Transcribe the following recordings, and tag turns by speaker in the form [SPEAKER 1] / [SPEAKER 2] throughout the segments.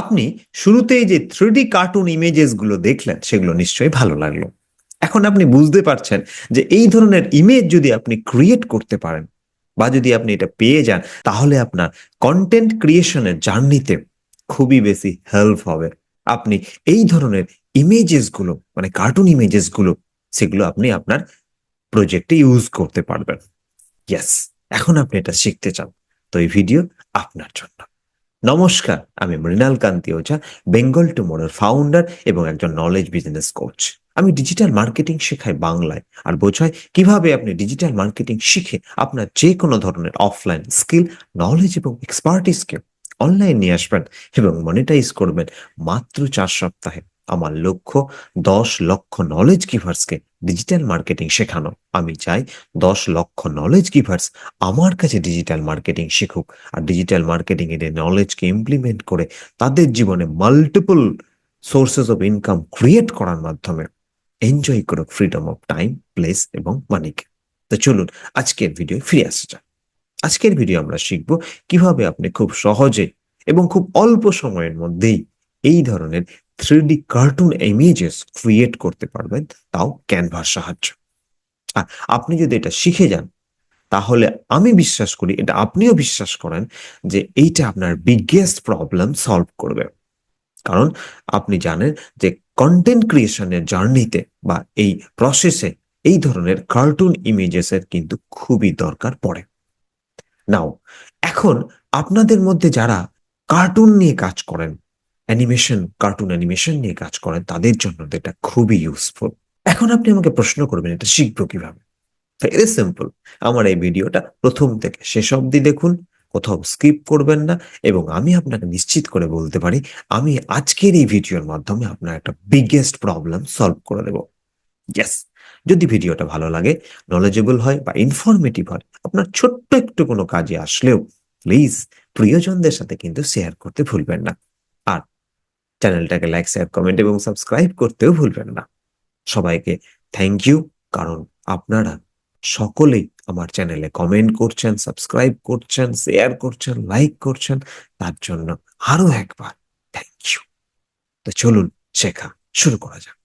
[SPEAKER 1] আপনি শুরুতেই যে থ্রিডি কার্টুন ইমেজেসগুলো দেখলেন, সেগুলো নিশ্চয়ই ভালো লাগল। এখন আপনি বুঝতে পারছেন যে এই ধরনের ইমেজ যদি আপনি ক্রিয়েট করতে পারেন বা যদি আপনি এটা পেয়ে যান, তাহলে আপনার কন্টেন্ট ক্রিয়েশনের জার্নিতে খুবই বেশি হেল্প হবে। আপনি এই ধরনের ইমেজেসগুলো মানে কার্টুন ইমেজেসগুলো, সেগুলো আপনি আপনার প্রজেক্টে ইউজ করতে পারবেন। ইয়েস এখন আপনি এটা শিখতে চান। তো এই ভিডিও আপনার জন্য। নমস্কার, আমি মৃণাল কান্তি ওঝা বেঙ্গল টু টুমোরের ফাউন্ডার এবং একজন নলেজ বিজনেস কোচ আমি ডিজিটাল মার্কেটিং শেখাই বাংলায় আর বোঝাই কীভাবে আপনি ডিজিটাল মার্কেটিং শিখে আপনার যে কোনো ধরনের অফলাইন স্কিল নলেজ এবং এক্সপার্টিসকে অনলাইন নিয়ে আসবেন এবং মনিটাইজ করবেন মাত্র চার সপ্তাহে। আমার লক্ষ্য দশ লক্ষ নলেজ গিভার্সকে ডিজিটাল মার্কেটিং শেখানো। আমি চাই দশ লক্ষ নলেজ গিভার্স আমার কাছে ডিজিটাল মার্কেটিং শিখুক। আর ডিজিটাল মার্কেটিং এর নলেজকে ইমপ্লিমেন্ট করে তাদের জীবনে multiple sources of income create করার মাধ্যমে এনজয় করুক ফ্রিডম অফ টাইম প্লেস এবং মানিকে তো চলুন আজকের ভিডিও ফিরে আসা যাক। আজকের ভিডিও আমরা শিখব কীভাবে আপনি খুব সহজে এবং খুব অল্প সময়ের মধ্যেই এই ধরনের থ্রি কার্টুন ইমেজেস ক্রিয়েট করতে পারবেন, তাও ক্যানভার সাহায্য। আর আপনি যদি এটা শিখে যান, তাহলে আমি বিশ্বাস করি, এটা আপনিও বিশ্বাস করেন যে এইটা আপনার বিগেস্ট প্রবলেম সলভ করবে। কারণ আপনি জানেন যে কন্টেন্ট ক্রিয়েশনের জার্নিতে বা এই প্রসেসে এই ধরনের কার্টুন ইমেজেসের কিন্তু খুবই দরকার পড়ে। নাও এখন আপনাদের মধ্যে যারা কার্টুন নিয়ে কাজ করেন অ্যানিমেশন, কার্টুন অ্যানিমেশন নিয়ে কাজ করেন, তাদের জন্য এটা খুবই ইউজফুল এখন আপনি আমাকে প্রশ্ন করবেন, এটা শিখব কীভাবে? ভেরি সিম্পল আমার এই ভিডিওটা প্রথম থেকে শেষ অবধি দেখুন, কোথাও স্কিপ করবেন না, এবং আমি আপনাকে নিশ্চিত করে বলতে পারি, আমি আজকের এই ভিডিওর মাধ্যমে আপনার একটা বিগেস্ট প্রবলেম সলভ করে দেব। ইয়েস যদি ভিডিওটা ভালো লাগে নলেজেবল হয় বা ইনফরমেটিভ হয়, আপনার ছোট্ট একটু কোনো কাজে আসলেও প্লিজ প্রিয়জনদের সাথে কিন্তু শেয়ার করতে ভুলবেন না। চ্যানেলটাকে লাইক শেয়ার কমেন্ট এবং সাবস্ক্রাইব করতেও ভুলবেন না। সবাইকে থ্যাংক ইউ কারণ আপনারা সকলেই আমার চ্যানেলে কমেন্ট করছেন সাবস্ক্রাইব করছেন শেয়ার করছেন লাইক করছেন, তার জন্য আরও একবার থ্যাংক ইউ তো চলুন শেখা শুরু করা যাক।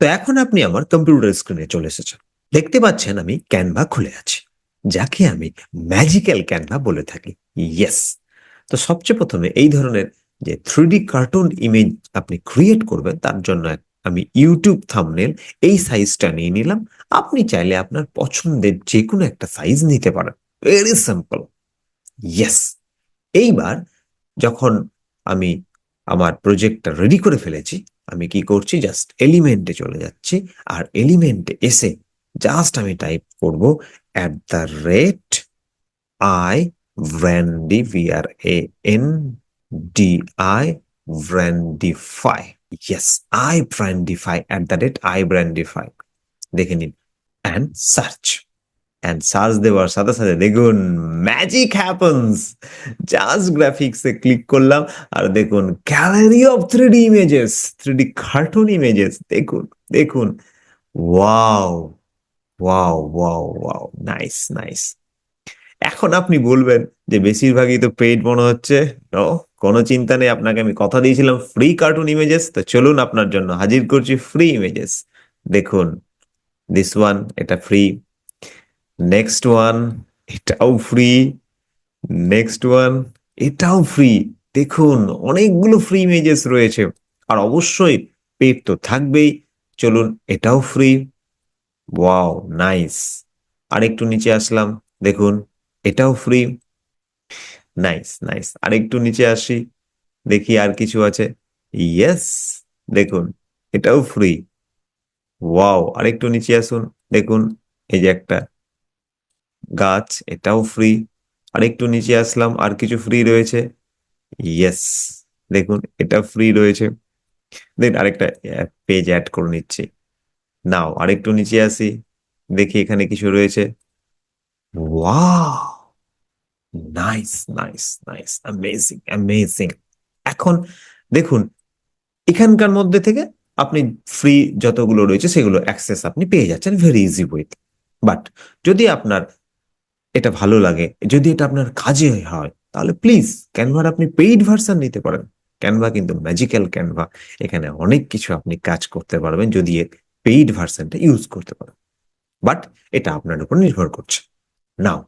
[SPEAKER 1] তো এখন আপনি আমার কম্পিউটার স্ক্রিনে চলে এসেছেন। দেখতে পাচ্ছেন আমি ক্যানভা খুলে আছি, যাকে আমি ম্যাজিক্যাল ক্যানভা বলে থাকি। ইয়েস তো সবচেয়ে প্রথমে এই ধরনের যে থ্রিডি কার্টুন ইমেজ আপনি ক্রিয়েট করবেন, তার জন্য আমি ইউটিউব থামনেল এই সাইজটা নিয়ে নিলাম। আপনি চাইলে আপনার পছন্দের যে কোনো একটা সাইজ নিতে পারেন। ভেরি সিম্পল ইয়েস এইবার যখন আমি আমার প্রজেক্টটা রেডি করে ফেলেছি, আমি কি করছি? জাস্ট এলিমেন্টে চলে যাচ্ছি। আর এলিমেন্টে এসে জাস্ট আমি টাইপ করব at the rate I brandi V R A N I brandify yes I brandify at the rate I brandify দেখে নিন অ্যান্ড সার্চ অ্যান্ড সার্চ দেওয়ার সাথে সাথে দেখুন ম্যাজিক হ্যাপন্স জাস্ট গ্রাফিক্সে ক্লিক করলাম আর দেখুন gallery of three D images three D cartoon images দেখুন দেখুন। Wow wow wow wow nice nice এখন আপনি বলবেন যে বেশিরভাগই তো পেইড মনে হচ্ছে। নো কোনো চিন্তা নেই, আপনাকে আমি কথা দিয়েছিলাম ফ্রি কার্টুন ইমেজেস তো চলুন আপনার জন্য হাজির করছি ফ্রি ইমেজেস দেখুন দিস ওয়ান এটা ফ্রি নেক্সট ওয়ান এটাও ফ্রি নেক্সট ওয়ান এটাও ফ্রি দেখুন, অনেকগুলো ফ্রি ইমেজেস রয়েছে, আর অবশ্যই পেড তো থাকবেই। চলুন, এটাও ফ্রি ওয়াও নাইস আর একটু নিচে আসলাম, দেখুন, এটাও ফ্রি নাইস নাইস আর একটু নিচে আসি, দেখি আর কিছু আছে। ইয়েস দেখুন, এটাও ফ্রি ওয়াও আর একটু নিচে আসুন, দেখুন, এই যে একটা গাছ, এটাও ফ্রি আর একটু নিচে আসলাম, আর কিছু ফ্রি রয়েছে। ইয়েস দেখুন, এটা ফ্রি রয়েছে। দেন আরেকটা পেজ অ্যাড করে নিচ্ছি। নাও আরেকটু নিচে আসি, দেখি এখানে কিছু রয়েছে। Wow nice nice nice amazing amazing এখন দেখুন, এখানকার মধ্যে থেকে আপনি ফ্রি যতগুলো রয়েছে সেগুলো অ্যাক্সেস আপনি পেয়ে যাচ্ছেন ভেরি ইজি উইথ বাট যদি আপনার এটা ভালো লাগে, যদি এটা আপনার কাজে হয়, তাহলে প্লিজ ক্যানভার আপনি পেইড ভার্সন নিতে পারেন। ক্যানভা কিন্তু ম্যাজিক্যাল ক্যানভা এখানে অনেক কিছু আপনি কাজ করতে পারবেন যদি পেইড ভার্সনটা ইউজ করতে পারেন। বাট এটা আপনার উপর নির্ভর করছে। নাও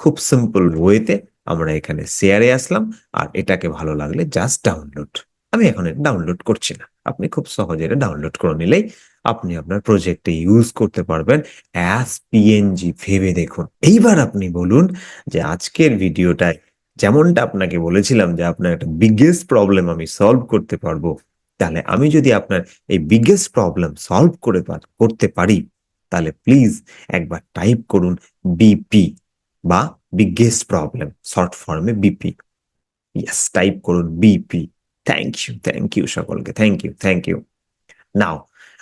[SPEAKER 1] খুব সিম্পল ওয়েতে আমরা এখানে শেয়ারে আসলাম, আর এটাকে ভালো লাগলে জাস্ট ডাউনলোড আমি এখন এটা ডাউনলোড করছি না। আপনি খুব সহজে এটা ডাউনলোড করে নিলেই আপনি আপনার প্রজেক্টে ইউজ করতে পারবেন অ্যাস পিএনজি ভেবে দেখুন। এইবার আপনি বলুন যে আজকের ভিডিওটায় যেমনটা আপনাকে বলেছিলাম যে আপনার একটা বিগেস্ট প্রবলেম আমি সলভ করতে পারব, তাহলে আমি যদি আপনার এই বিগেস্ট প্রবলেম সলভ করে করতে পারি, তাহলে প্লিজ একবার টাইপ করুন বিপি বা বিগেস্ট প্রবলেম শর্ট ফর্মে বিপি ইয়েস টাইপ করুন BP thank you thank you সকলকে thank you thank you now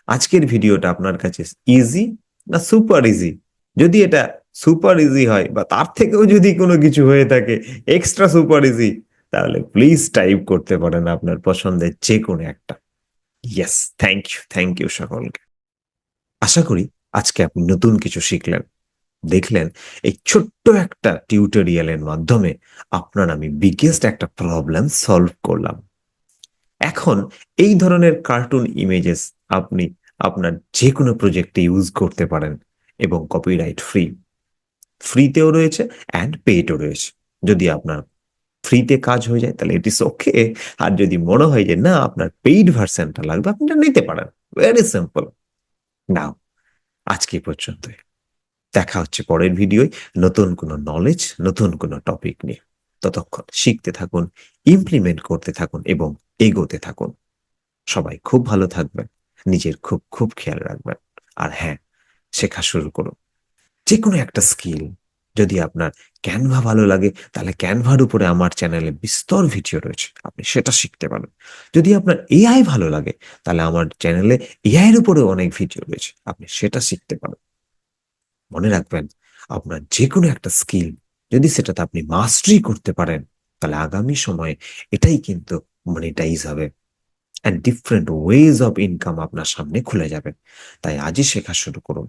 [SPEAKER 1] আজকের ভিডিওটা আপনার কাছে ইজি না সুপার ইজি যদি এটা সুপার ইজি হয় বা তার থেকেও যদি কোনো কিছু হয়ে থাকে এক্সট্রা সুপার ইজি তাহলে প্লিজ টাইপ করতে পারেন আপনার পছন্দের যে কোনো একটা। Yes thank you thank you সকলকে। আশা করি আজকে আপনি নতুন কিছু শিখলেন। দেখলেন, এই ছোট্ট একটা টিউটোরিয়ালের মাধ্যমে আপনার আমি বিগেস্ট একটা প্রবলেম সলভ করলাম। এখন এই ধরনের কার্টুন ইমেজেস আপনি আপনার যে কোনো প্রজেক্টে ইউজ করতে পারেন এবং কপিরাইট ফ্রি ফ্রিতেও রয়েছে অ্যান্ড পেডও রয়েছে। যদি আপনার ফ্রিতে কাজ হয়ে যায়, তাহলে ইট ইস ওকে আর যদি মনে হয় যে, না, আপনার পেইড ভার্সনটা লাগবে, আপনি নিতে পারেন। ভেরি সিম্পল নাও আজকে পর্যন্তই। দেখা হচ্ছে পরের ভিডিওয়। নতুন কোনো নলেজ নতুন কোনো টপিক নিয়ে। ততক্ষণ শিখতে থাকুন ইমপ্লিমেন্ট করতে থাকুন এবং এগোতে থাকুন। সবাই খুব ভালো থাকবেন, নিজের খুব খুব খেয়াল রাখবেন। আর হ্যাঁ শেখা শুরু করুন। যে কোনো একটা স্কিল যদি আপনার ক্যানভা ভালো লাগে, তাহলে ক্যানভার উপরে আমার চ্যানেলে বিস্তর ভিডিও রয়েছে। আপনি সেটা শিখতে পারেন। যদি আপনার এআই ভালো লাগে, তাহলে আমার চ্যানেলে এআই এর উপরেও অনেক ভিডিও রয়েছে। আপনি সেটা শিখতে পারেন। মনে রাখবেন, আপনার যে কোনো একটা স্কিল যদি সেটাতে আপনি মাস্টারি করতে পারেন, তাহলে আগামী সময়ে এটাই কিন্তু মনিটাইজ হবে and different ways of income আপনার সামনে খুলে যাবে। তাই আজই শেখা শুরু করুন।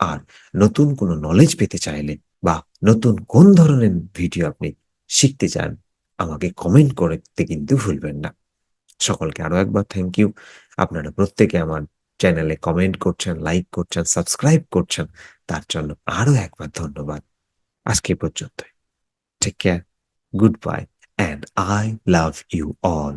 [SPEAKER 1] আর নতুন কোনো নলেজ পেতে চাইলে বা নতুন কোন ধরনের ভিডিও আপনি শিখতে চান, আমাকে কমেন্ট করতে কিন্তু ভুলবেন না। সকলকে আরও একবার থ্যাংক ইউ আপনারা প্রত্যেকে আমার চ্যানেলে কমেন্ট করছেন লাইক করছেন সাবস্ক্রাইব করছেন, তার জন্য আরও একবার ধন্যবাদ। আজকে পর্যন্ত take care good bye and I love you all